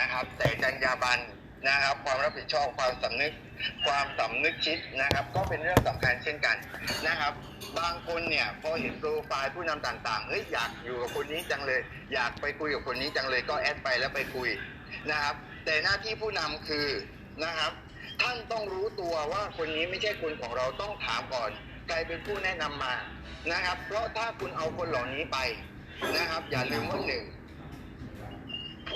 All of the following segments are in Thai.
นะครับ แต่จรรยาบรรณนะครับ ความรับผิดชอบความสำนึก ความสำนึกคิดนะครับ ก็เป็นเรื่องสำคัญเช่นกันนะครับ บางคนเนี่ยพอเห็นโปรไฟล์ผู้นำต่างๆเฮ้ยอยากอยู่กับคนนี้จังเลย อยากไปคุยกับคนนี้จังเลยก็แอดไปแล้วไปคุยนะครับ แต่หน้าที่ผู้นำคือนะครับ ท่านต้องรู้ตัวว่าคนนี้ไม่ใช่คนของเราต้องถามก่อนใครเป็นผู้แนะนำมานะครับ เพราะถ้าคุณเอาคนเหล่านี้ไปนะครับ อย่าลืมว่าหนึ่ง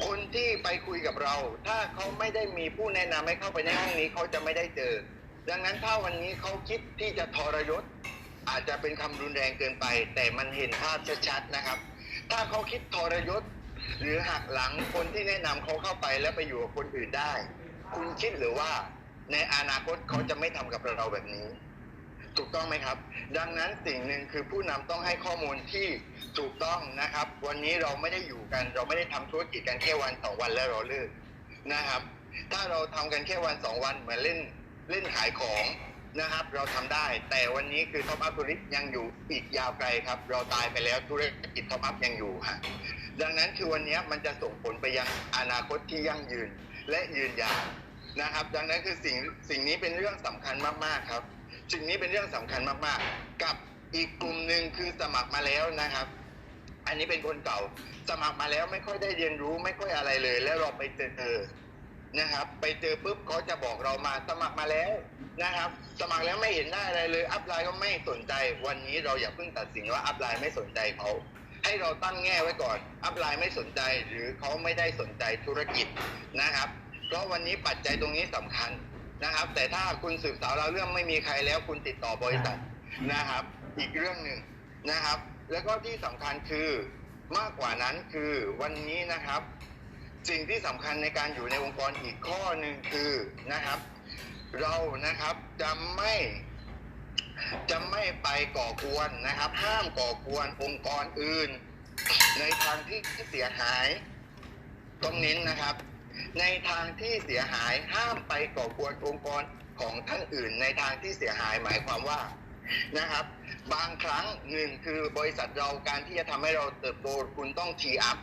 คนที่ไปคุยกับเรา ถ้าเขาไม่ได้มีผู้แนะนำให้เข้าไปในห้องนี้เขาจะไม่ได้เจอ ดังนั้นถ้าวันนี้เขาคิดที่จะทรยศ อาจจะเป็นคำรุนแรงเกินไป แต่มันเห็นภาพชัดๆนะครับ ถ้าเขาคิดทรยศ หรือหักหลังคนที่แนะนำเขาเข้าไปแล้วไปอยู่กับคนอื่นได้ คุณคิดหรือว่าในอนาคตเขาจะไม่ทำกับเราแบบนี้ ถูกต้องไหมครับ ดังนั้นสิ่งหนึ่งคือผู้นำต้องให้ข้อมูลที่ถูกต้องนะครับ วันนี้เราไม่ได้อยู่กัน เราไม่ได้ทำธุรกิจกันแค่วันสองวันแล้วเราเลิกนะครับ ถ้าเราทำกันแค่วันสองวันเหมือนเล่นเล่นขายของนะครับ เราทำได้ แต่วันนี้คือท็อปอัพธุรกิจยังอยู่อีกยาวไกลครับ เราตายไปแล้วธุรกิจท็อปอัพยังอยู่ฮะดังนั้นคือวันนี้มันจะส่งผลไปยังอนาคตที่ยั่งยืนและยืนยาวนะครับ ดังนั้นคือสิ่งสิ่งนี้เป็นเรื่องสำคัญมากๆครับ สิ่งนี้เป็นเรื่องสำคัญมากๆ กับอีกกลุ่มหนึ่งคือสมัครมาแล้วนะครับ อันนี้เป็นคนเก่า สมัครมาแล้วไม่ค่อยได้เรียนรู้ไม่ค่อยอะไรเลย แล้วเราไปเจอนะครับ ไปเจอปุ๊บเขาจะบอกเรามาสมัครมาแล้วนะครับ สมัครแล้วไม่เห็นได้อะไรเลย อัพไลน์ก็ไม่สนใจ วันนี้เราอย่าเพิ่งตัดสินว่าอัพไลน์ไม่สนใจเขาให้เราตั้งแง่ไว้ก่อน อัพไลน์ไม่สนใจหรือเขาไม่ได้สนใจธุรกิจนะครับ เพราะวันนี้ปัจจัยตรงนี้สำคัญ นะครับ แต่ถ้าคุณสืบสาวเราวเรื่องไม่มีใครแล้วคุณติดต่อบริษัทนะครับ อีกเรื่องหนึ่งนะครับ แล้วก็ที่สำคัญคือมากกว่านั้นคือวันนี้นะครับ สิ่งที่สำคัญในการอยู่ในองค์กรอีกข้อหนึ่งคือนะครับ เรานะครับจะไม่จะไม่ไปก่อกวนนะครับ ห้ามก่อกวนองค์กรอื่น ในทางที่เสียหายต้องเน้นนะครับ ในทางที่เสียหายห้ามไปก่อกวนองค์กรของท่านอื่น ในทางที่เสียหายหมายความว่านะครับ บางครั้งหนึ่งคือบริษัทเราการที่จะทำให้เราเติบโตคุณต้องทีอัพ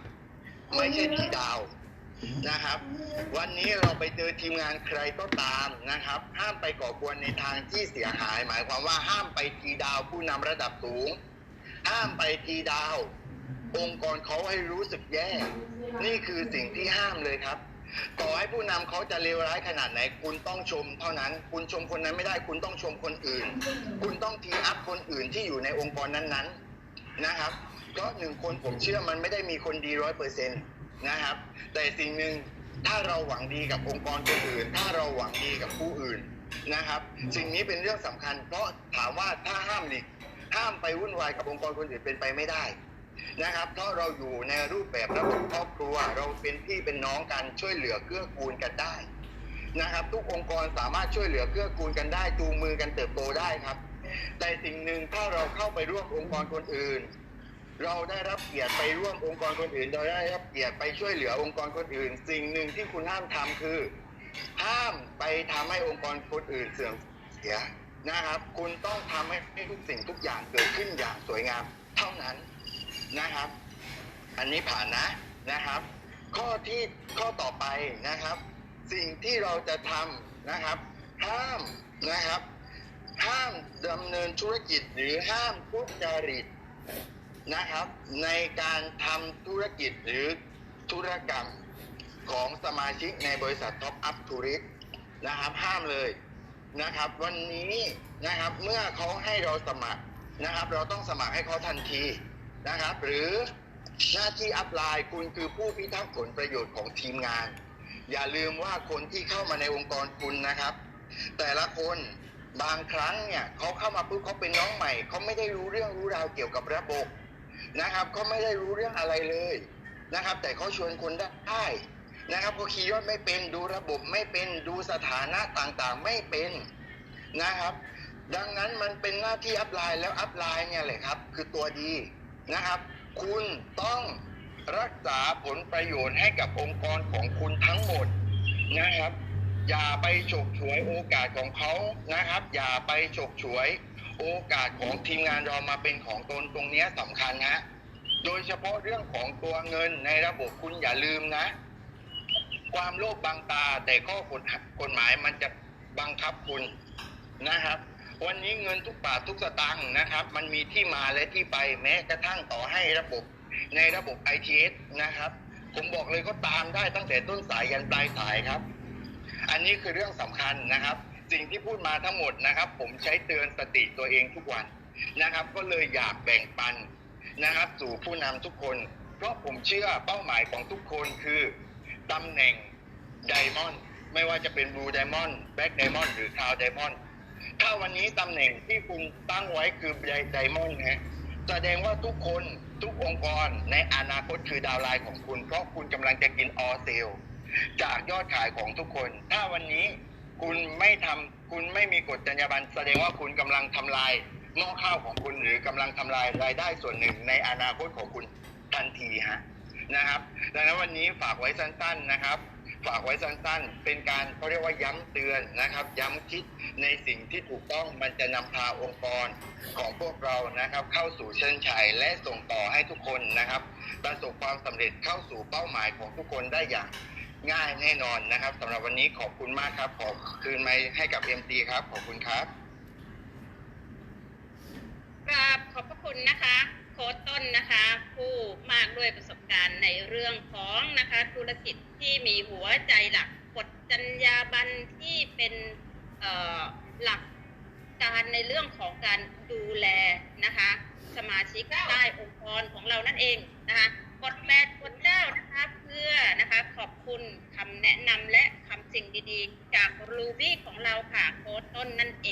ไม่ใช่ทีดาวนะครับ วันนี้เราไปเจอทีมงานใครก็ตามนะครับ ห้ามไปก่อกวนในทางที่เสียหาย หมายความว่าห้ามไปทีดาวผู้นำระดับสูง ห้ามไปทีดาว องค์กรเขาให้รู้สึกแย่ นี่คือสิ่งที่ห้ามเลยครับ ต่อให้ผู้นำเขาจะเลวร้ายขนาดไหน คุณต้องชมเท่านั้น คุณชมคนนั้นไม่ได้ คุณต้องชมคนอื่น คุณต้องทีอัพคนอื่นที่อยู่ในองค์กรนั้นๆนะครับ เพราะหนึ่งคนผมเชื่อมันไม่ได้มีคนดีร้อยเปอร์เซ็นต์นะครับ แต่สิ่งหนึ่งถ้าเราหวังดีกับองค์กรคนอื่น ถ้าเราหวังดีกับผู้อื่นนะครับ สิ่งนี้เป็นเรื่องสำคัญ เพราะถามว่าถ้าห้ามหลีกห้ามไปวุ่นวายกับองค์กรคนอื่นเป็นไปไม่ได้ นะครับ เพราะเราอยู่ในรูปแบบระบบครอบครัว เราเป็นพี่เป็นน้องกันช่วยเหลือเกื้อกูลกันได้นะครับ ทุกองค์กรสามารถช่วยเหลือเกื้อกูลกันได้จูงมือกันเติบโตได้ครับ แต่สิ่งหนึ่งถ้าเราเข้าไปร่วมองค์กรคนอื่น เราได้รับเกียรติไปร่วมองค์กรคนอื่นเราได้รับเกียรติไปช่วยเหลือองค์กรคนอื่น สิ่งหนึ่งที่คุณห้ามทำคือ ห้ามไปทำให้องค์กรคนอื่นเสื่อมเสียนะครับ คุณต้องทำให้ทุกสิ่งทุกอย่างเกิดขึ้นอย่างสวยงาม เท่านั้น นะครับ อันนี้ผ่านนะนะครับ ข้อที่ข้อต่อไปนะครับ สิ่งที่เราจะทำนะครับ ห้ามนะครับ ห้ามดำเนินธุรกิจหรือห้ามทุจริตนะครับ ในการทำธุรกิจหรือธุรกรรมของสมาชิกในบริษัทท็อปอัพทูริสนะครับ ห้ามเลยนะครับ วันนี้นะครับเมื่อเขาให้เราสมัครนะครับ เราต้องสมัครให้เขาทันที นะครับ หรือหน้าที่อัพไลน์คุณคือผู้พิทักษ์ผลประโยชน์ของทีมงาน อย่าลืมว่าคนที่เข้ามาในองค์กรคุณนะครับ แต่ละคนบางครั้งเนี่ยเขาเข้ามาปุ๊บเขาเป็นน้องใหม่เขาไม่ได้รู้เรื่องรู้ราวเกี่ยวกับระบบนะครับเขาไม่ได้รู้เรื่องอะไรเลยนะครับ แต่เขาชวนคนได้นะครับเขาขี่รถไม่เป็นดูระบบไม่เป็นดูสถานะต่างๆไม่เป็นนะครับ ดังนั้นมันเป็นหน้าที่อัพไลน์แล้วอัพไลน์เนี่ยแหละครับ คือตัวดี นะครับ คุณต้องรักษาผลประโยชน์ให้กับองค์กรของคุณทั้งหมดนะครับ อย่าไปฉกฉวยโอกาสของเขานะครับ อย่าไปฉกฉวยโอกาสของทีมงานเรามาเป็นของตนตรงนี้สำคัญนะโดยเฉพาะเรื่องของตัวเงินในระบบคุณอย่าลืมนะ ความโลภบังตาแต่ข้อกฎกฎหมายมันจะบังคับคุณนะครับ วันนี้เงินทุกบาททุกสตางค์นะครับ มันมีที่มาและที่ไปแม้กระทั่งต่อให้ระบบในระบบ ITS นะครับ ผมบอกเลยก็ตามได้ตั้งแต่ต้นสายยันปลายสายครับ อันนี้คือเรื่องสำคัญนะครับ สิ่งที่พูดมาทั้งหมดนะครับ ผมใช้เตือนสติตัวเองทุกวันนะครับ ก็เลยอยากแบ่งปันนะครับ สู่ผู้นำทุกคน เพราะผมเชื่อเป้าหมายของทุกคนคือตำแหน่งไดมอนด์ไม่ว่าจะเป็นบลูไดมอนด์แบ็กไดมอนด์หรือคาวไดมอนด์ ถ้าวันนี้ตำแหน่งที่คุณตั้งไว้คือไดมอนด์นะแสดงว่าทุกคนทุกองค์กรในอนาคตคือดาวไลน์ของคุณ เพราะคุณกำลังจะกินออเซลจากยอดขายของทุกคน ถ้าวันนี้คุณไม่ทำคุณไม่มีกฎจรรยาบรรณแสดงว่าคุณกำลังทำลายหม้อข้าวของคุณหรือกำลังทำลายรายได้ส่วนหนึ่งในอนาคตของคุณทันทีฮะนะครับ ดังนั้นวันนี้ฝากไว้สั้น ๆนะครับ ฝากไว้สั้นๆ เป็นการเขาเรียกว่าย้ำเตือนนะครับ ย้ำคิดในสิ่งที่ถูกต้องมันจะนำพาองค์กรของพวกเรานะครับ เข้าสู่เส้นชัยและส่งต่อให้ทุกคนนะครับ ประสบความสำเร็จเข้าสู่เป้าหมายของทุกคนได้อย่างง่ายแน่นอนนะครับสำหรับวันนี้ขอบคุณมากครับ ขอคืนไมค์ให้กับ MT ครับ ขอบคุณครับกราบขอบพระคุณนะคะ ค้ดต้นนะคะ ผู้มากด้วยประสบการณ์ในเรื่องของนะคะธุรกิจที่มีหัวใจหลักกฎจรรยาบรรณที่เป็นหลักการในเรื่องของการดูแลนะคะ สมาชิกใต้องค์กรของเรานั่นเองนะคะกฎแปดกฎเก้านะคะเพื่อนะคะขอบคุณคำแนะนำและคำสิ่งดีๆ จากรูบี้ของเราค่ะโค้ดต้นนั่นเอง